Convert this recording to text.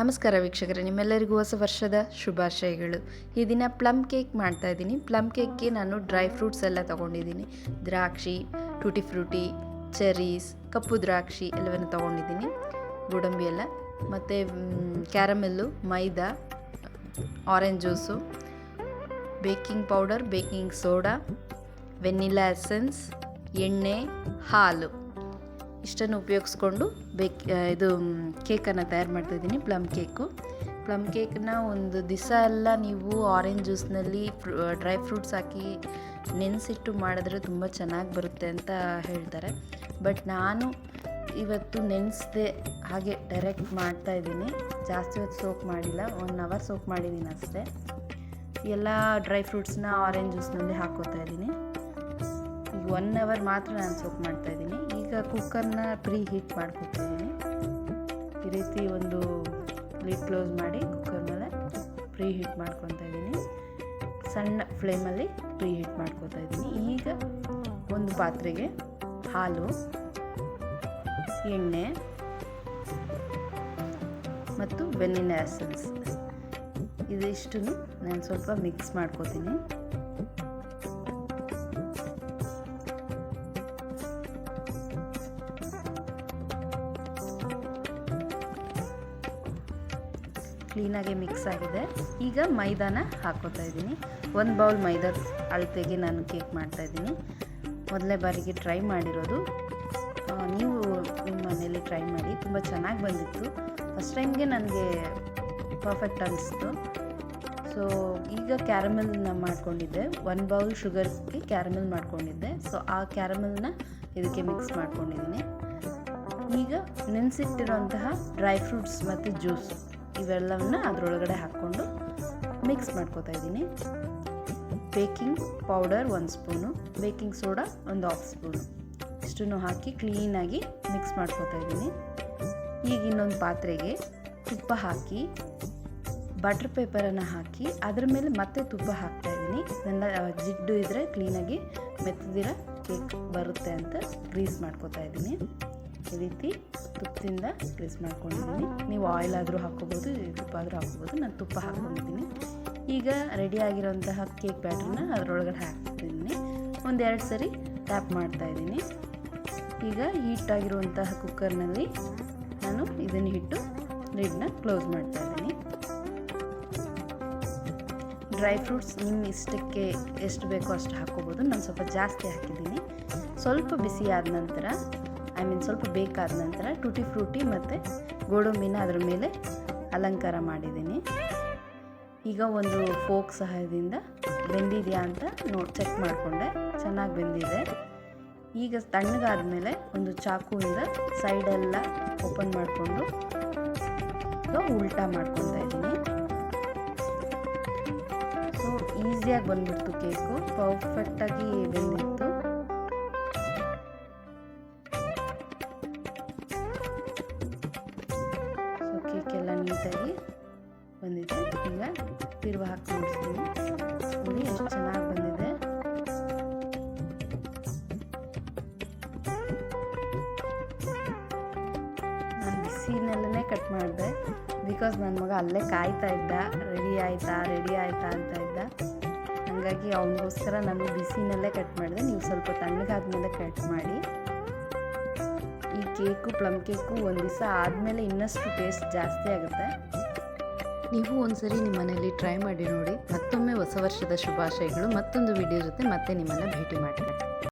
ನಮಸ್ಕಾರ ವೀಕ್ಷಕರೇ, ನಿಮ್ಮೆಲ್ಲರಿಗೂ ಹೊಸ ವರ್ಷದ ಶುಭಾಶಯಗಳು. ಈ ದಿನ ಪ್ಲಮ್ ಕೇಕ್ ಮಾಡ್ತಾ ಇದ್ದೀನಿ. ಪ್ಲಮ್ ಕೇಕ್ಗೆ ನಾನು ಡ್ರೈ ಫ್ರೂಟ್ಸ್ ಎಲ್ಲ ತೊಗೊಂಡಿದ್ದೀನಿ. ದ್ರಾಕ್ಷಿ, ಟೂಟಿ ಫ್ರೂಟಿ, ಚೆರೀಸ್, ಕಪ್ಪು ದ್ರಾಕ್ಷಿ ಎಲ್ಲವನ್ನು ತೊಗೊಂಡಿದ್ದೀನಿ. ಗೋಡಂಬಿ ಎಲ್ಲ. ಮತ್ತು caramel, maida, orange juice, baking powder, baking soda vanilla essence, ಎಣ್ಣೆ, ಹಾಲು. ಇಷ್ಟನ್ನು ಉಪಯೋಗಿಸ್ಕೊಂಡು ಬೇಕ್ ಇದು ಕೇಕನ್ನು ತಯಾರು ಮಾಡ್ತಾಯಿದ್ದೀನಿ ಪ್ಲಮ್ ಕೇಕು. ಪ್ಲಮ್ ಕೇಕನ್ನ ಒಂದು ದಿವಸ ಎಲ್ಲ ನೀವು ಆರೆಂಜ್ ಜ್ಯೂಸ್ನಲ್ಲಿ ಡ್ರೈ ಫ್ರೂಟ್ಸ್ ಹಾಕಿ ನೆನೆಸಿಟ್ಟು ಮಾಡಿದ್ರೆ ತುಂಬ ಚೆನ್ನಾಗಿ ಬರುತ್ತೆ ಅಂತ ಹೇಳ್ತಾರೆ. ಬಟ್ ನಾನು ಇವತ್ತು ನೆನೆಸ್ದೆ ಹಾಗೆ ಡೈರೆಕ್ಟ್ ಮಾಡ್ತಾಯಿದ್ದೀನಿ ಜಾಸ್ತಿ ಹೊತ್ತು ಸೋಪ್ ಮಾಡಿಲ್ಲ ಒನ್ ಅವರ್ ಸೋಪ್ ಮಾಡಿದ್ದೀನಿ ಅಷ್ಟೇ. ಎಲ್ಲ ಡ್ರೈ ಫ್ರೂಟ್ಸ್ನ ಆರೆಂಜ್ ಜ್ಯೂಸ್ನಲ್ಲಿ ಹಾಕೋತಾ ಇದ್ದೀನಿ. ಒನ್ ಅವರ್ ಮಾತ್ರ ನಾನು ಸೋಕ್ ಮಾಡ್ತಾ ಇದ್ದೀನಿ. ಈಗ ಕುಕ್ಕರ್ನ ಪ್ರೀ ಹೀಟ್ ಮಾಡ್ಕೊತಾ ಇದ್ದೀನಿ ಈ ರೀತಿ ಒಂದು ಲಿಡ್ ಕ್ಲೋಸ್ ಮಾಡಿ ಕುಕ್ಕರ್ ಮೇಲೆ ಪ್ರೀ ಹೀಟ್ ಮಾಡ್ಕೊತಾ ಇದ್ದೀನಿ. ಸಣ್ಣ ಫ್ಲೇಮಲ್ಲಿ ಪ್ರೀ ಹೀಟ್ ಮಾಡ್ಕೊತಾ ಇದ್ದೀನಿ. ಈಗ ಒಂದು ಪಾತ್ರೆಗೆ ಹಾಲು, ಎಣ್ಣೆ ಮತ್ತು ಬೆನ್ನಿನ ಎಸೆನ್ಸ್ ಇದಿಷ್ಟು ನಾನು ಸ್ವಲ್ಪ ಮಿಕ್ಸ್ ಮಾಡ್ಕೋತೀನಿ. ಕ್ಲೀನಾಗಿ ಮಿಕ್ಸ್ ಆಗಿದೆ. ಈಗ ಮೈದಾನ ಹಾಕೋತಾ ಇದ್ದೀನಿ. ಒಂದು ಬೌಲ್ ಮೈದಾ ಅಳತೆಗೆ ನಾನು ಕೇಕ್ ಮಾಡ್ತಾಯಿದ್ದೀನಿ ಮೊದಲನೇ ಬಾರಿಗೆ ಟ್ರೈ ಮಾಡಿರೋದು. ನೀವು ನಿಮ್ಮ ಮನೇಲಿ ಟ್ರೈ ಮಾಡಿ. ತುಂಬ ಚೆನ್ನಾಗಿ ಬಂದಿತ್ತು. ಫಸ್ಟ್ ಟೈಮ್ಗೆ ನನಗೆ ಪರ್ಫೆಕ್ಟ್ ಅನಿಸ್ತು. ಸೊ ಈಗ ಕ್ಯಾರಮೆಲ್ನ ಮಾಡ್ಕೊಂಡಿದ್ದೆ. ಒನ್ ಬೌಲ್ ಶುಗರ್ಗೆ ಕ್ಯಾರಮೆಲ್ ಮಾಡ್ಕೊಂಡಿದ್ದೆ. ಸೊ ಆ ಕ್ಯಾರಮೆಲ್ನ ಇದಕ್ಕೆ ಮಿಕ್ಸ್ ಮಾಡ್ಕೊಂಡಿದ್ದೀನಿ. ಈಗ ನೆನೆಸಿಟ್ಟಿರೋಂತಹ ಡ್ರೈ ಫ್ರೂಟ್ಸ್ ಮತ್ತು ಜ್ಯೂಸ್ ಇವೆಲ್ಲವನ್ನ ಅದರೊಳಗಡೆ ಹಾಕ್ಕೊಂಡು ಮಿಕ್ಸ್ ಮಾಡ್ಕೋತಾ ಇದ್ದೀನಿ. ಬೇಕಿಂಗ್ ಪೌಡರ್ ಒಂದು ಸ್ಪೂನು, ಬೇಕಿಂಗ್ ಸೋಡಾ ಒಂದು ಹಾಫ್ ಸ್ಪೂನು. ಇಷ್ಟನ್ನು ಹಾಕಿ ಕ್ಲೀನಾಗಿ ಮಿಕ್ಸ್ ಮಾಡ್ಕೋತಾ ಇದ್ದೀನಿ. ಈಗ ಇನ್ನೊಂದು ಪಾತ್ರೆಗೆ ತುಪ್ಪ ಹಾಕಿ, ಬಟರ್ ಪೇಪರನ್ನು ಹಾಕಿ, ಅದ್ರ ಮೇಲೆ ಮತ್ತೆ ತುಪ್ಪ ಹಾಕ್ತಾ ಇದ್ದೀನಿ. ನನ್ನ ಜಿಡ್ಡು ಇದ್ದರೆ ಕ್ಲೀನಾಗಿ ಮೆತ್ತದಿರ ಕೇಕ್ ಬರುತ್ತೆ ಅಂತ ಗ್ರೀಸ್ ಮಾಡ್ಕೋತಾ ಇದ್ದೀನಿ. ಈ ರೀತಿ ತುಪ್ಪದಿಂದ ಗ್ರೀಸ್ ಮಾಡ್ಕೊಂಡಿದ್ದೀನಿ. ನೀವು ಆಯಿಲ್ ಆದರೂ ಹಾಕ್ಕೋಬೋದು ತುಪ್ಪ ಆದರೂ ಹಾಕ್ಕೋಬೋದು. ನಾನು ತುಪ್ಪ ಹಾಕ್ಕೊಂಡಿದ್ದೀನಿ. ಈಗ ರೆಡಿ ಆಗಿರೋಂತಹ ಕೇಕ್ ಬ್ಯಾಟ್ರನ್ನ ಅದರೊಳಗಡೆ ಹಾಕ್ತಿದ್ದೀನಿ. ಒಂದೆರಡು ಸರಿ ಟ್ಯಾಪ್ ಮಾಡ್ತಾ ಇದ್ದೀನಿ. ಈಗ ಹೀಟ್ ಆಗಿರುವಂತಹ ಕುಕ್ಕರ್ನಲ್ಲಿ ನಾನು ಇದನ್ನು ಇಟ್ಟು ಲಿಡ್ನ ಕ್ಲೋಸ್ ಮಾಡ್ತಾ ಇದ್ದೀನಿ. ಡ್ರೈ ಫ್ರೂಟ್ಸ್ ನಿಮ್ಮ ಇಷ್ಟಕ್ಕೆ ಎಷ್ಟು ಬೇಕೋ ಅಷ್ಟು ಹಾಕ್ಕೋಬೋದು. ನಾನು ಸ್ವಲ್ಪ ಜಾಸ್ತಿ ಹಾಕಿದ್ದೀನಿ. ಸ್ವಲ್ಪ ಬಿಸಿ ಆದ ನಂತರ ಐ ಮೀನ್ ಸ್ವಲ್ಪ ಬೇಕಾದ ನಂತರ ಟೂಟಿ ಫ್ರೂಟಿ ಮತ್ತು ಗೋಡಂಬಿನ ಅದರ ಮೇಲೆ ಅಲಂಕಾರ ಮಾಡಿದ್ದೀನಿ. ಈಗ ಒಂದು ಫೋಕ್ ಸಹಾಯದಿಂದ ಬೆಂದಿದೆಯಾ ಅಂತ ನೋಡಿ ಚೆಕ್ ಮಾಡಿಕೊಂಡೆ. ಚೆನ್ನಾಗಿ ಬೆಂದಿದೆ. ಈಗ ತಣ್ಣಗಾದ ಮೇಲೆ ಒಂದು ಚಾಕುವಿಂದ ಸೈಡೆಲ್ಲ ಓಪನ್ ಮಾಡಿಕೊಂಡು ಉಲ್ಟಾ ಮಾಡ್ಕೊತಾ ಇದ್ದೀನಿ. ಸೊ ಈಸಿಯಾಗಿ ಬಂದ್ಬಿಡ್ತು ಕೇಕು ಪರ್ಫೆಕ್ಟಾಗಿ ಬೆಂದಿತ್ತು. ಸೊ ಕೇಕ್ ಎಲ್ಲ ನೀಟಾಗಿ ಬಂದಿದೆ. ಈಗ ತಿರುವ ಹಾಕಿ ನೋಡಿ, ಎಷ್ಟು ಚೆನ್ನಾಗಿ ಬಂದಿದೆ. ನಾನು ಬಿಸಿನಲ್ಲೇ ಕಟ್ ಮಾಡಿದೆ. ಬಿಕಾಸ್ ನನ್ನ ಮಗ ಅಲ್ಲೇ ಕಾಯ್ತಾ ಇದ್ದ. ರೆಡಿ ಆಯಿತಾ ರೆಡಿ ಆಯಿತಾ ಅಂತ ಇದ್ದ. ಹಾಗಾಗಿ ಅವನಿಗೋಸ್ಕರ ನಾನು ಬಿಸಿನಲ್ಲೇ ಕಟ್ ಮಾಡಿದೆ. ನೀವು ಸ್ವಲ್ಪ ತಣ್ಣಗಾದ್ಮೇಲೆ ಕಟ್ ಮಾಡಿ. ಈ ಕೇಕು, ಪ್ಲಮ್ ಕೇಕು ಒಂದು ದಿವಸ ಆದಮೇಲೆ ಇನ್ನಷ್ಟು ಟೇಸ್ಟ್ ಜಾಸ್ತಿ ಆಗುತ್ತೆ. ನೀವು ಒಂದ್ಸರಿ ನಿಮ್ಮ ಮನೆಯಲ್ಲಿ ಟ್ರೈ ಮಾಡಿ ನೋಡಿ. ಮತ್ತೊಮ್ಮೆ ಹೊಸ ವರ್ಷದ ಶುಭಾಶಯಗಳು. ಮತ್ತೊಂದು ವಿಡಿಯೋ ಜೊತೆ ಮತ್ತೆ ನಿಮ್ಮನ್ನು ಭೇಟಿ ಮಾಡ್ತೀನಿ.